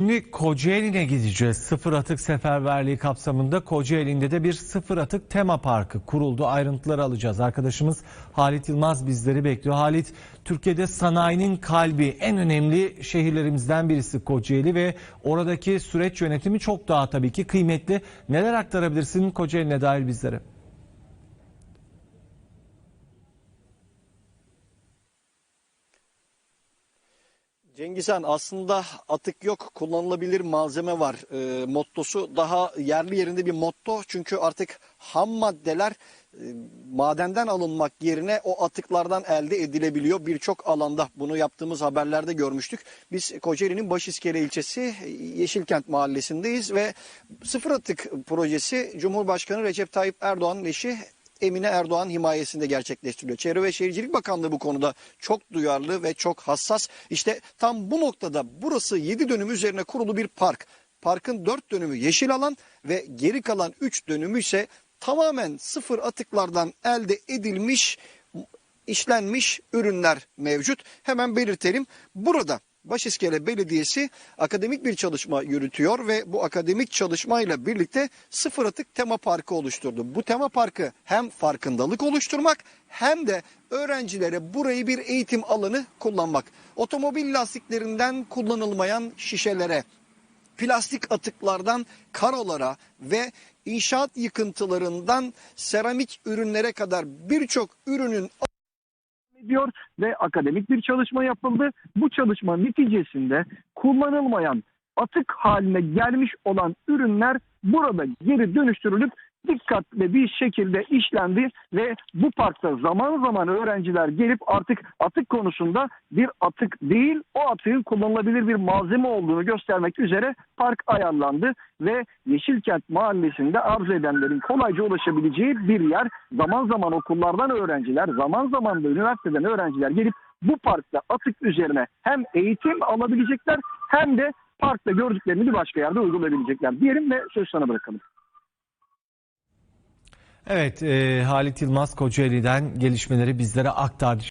Şimdi Kocaeli'ne gideceğiz. Sıfır atık seferberliği kapsamında Kocaeli'nde de bir sıfır atık tema parkı kuruldu. Ayrıntıları alacağız. Arkadaşımız Halit Yılmaz bizleri bekliyor. Halit, Türkiye'de sanayinin kalbi en önemli şehirlerimizden birisi Kocaeli ve oradaki süreç yönetimi çok daha tabii ki kıymetli. Neler aktarabilirsin Kocaeli'ne dair bizlere? Cengizhan aslında atık yok kullanılabilir malzeme var e, mottosu. Daha yerli yerinde bir motto. Çünkü artık ham maddeler e, madenden alınmak yerine o atıklardan elde edilebiliyor. Birçok alanda bunu yaptığımız haberlerde görmüştük. Biz Kocaeli'nin Başiskele ilçesi Yeşilkent mahallesindeyiz ve sıfır atık projesi Cumhurbaşkanı Recep Tayyip Erdoğan'ın eşi Emine Erdoğan himayesinde gerçekleştiriliyor. Çevre ve Şehircilik Bakanlığı bu konuda çok duyarlı ve çok hassas. İşte tam bu noktada burası 7 dönüm üzerine kurulu bir park. Parkın 4 dönümü yeşil alan ve geri kalan 3 dönümü ise tamamen sıfır atıklardan elde edilmiş işlenmiş ürünler mevcut. Hemen belirtelim. Burada Başiskele Belediyesi akademik bir çalışma yürütüyor ve bu akademik çalışmayla birlikte sıfır atık tema parkı oluşturdu. Bu tema parkı hem farkındalık oluşturmak hem de öğrencilere burayı bir eğitim alanı kullanmak. Otomobil lastiklerinden kullanılmayan şişelere, plastik atıklardan karolara ve inşaat yıkıntılarından seramik ürünlere kadar birçok ürünün ediyor ve akademik bir çalışma yapıldı. Bu çalışma neticesinde kullanılmayan atık haline gelmiş olan ürünler burada geri dönüştürülüp dikkatli bir şekilde işlendi ve bu parkta zaman zaman öğrenciler gelip artık atık konusunda bir atık değil o atığın kullanılabilir bir malzeme olduğunu göstermek üzere park ayarlandı ve Yeşilkent mahallesinde arzu edenlerin kolayca ulaşabileceği bir yer. Zaman zaman okullardan öğrenciler, zaman zaman da üniversiteden öğrenciler gelip bu parkta atık üzerine hem eğitim alabilecekler hem de parkta gördüklerini bir başka yerde uygulayabilecekler diyelim ve söz sana bırakalım. Evet, e, Halit Yılmaz Kocaeli'den gelişmeleri bizlere aktardı.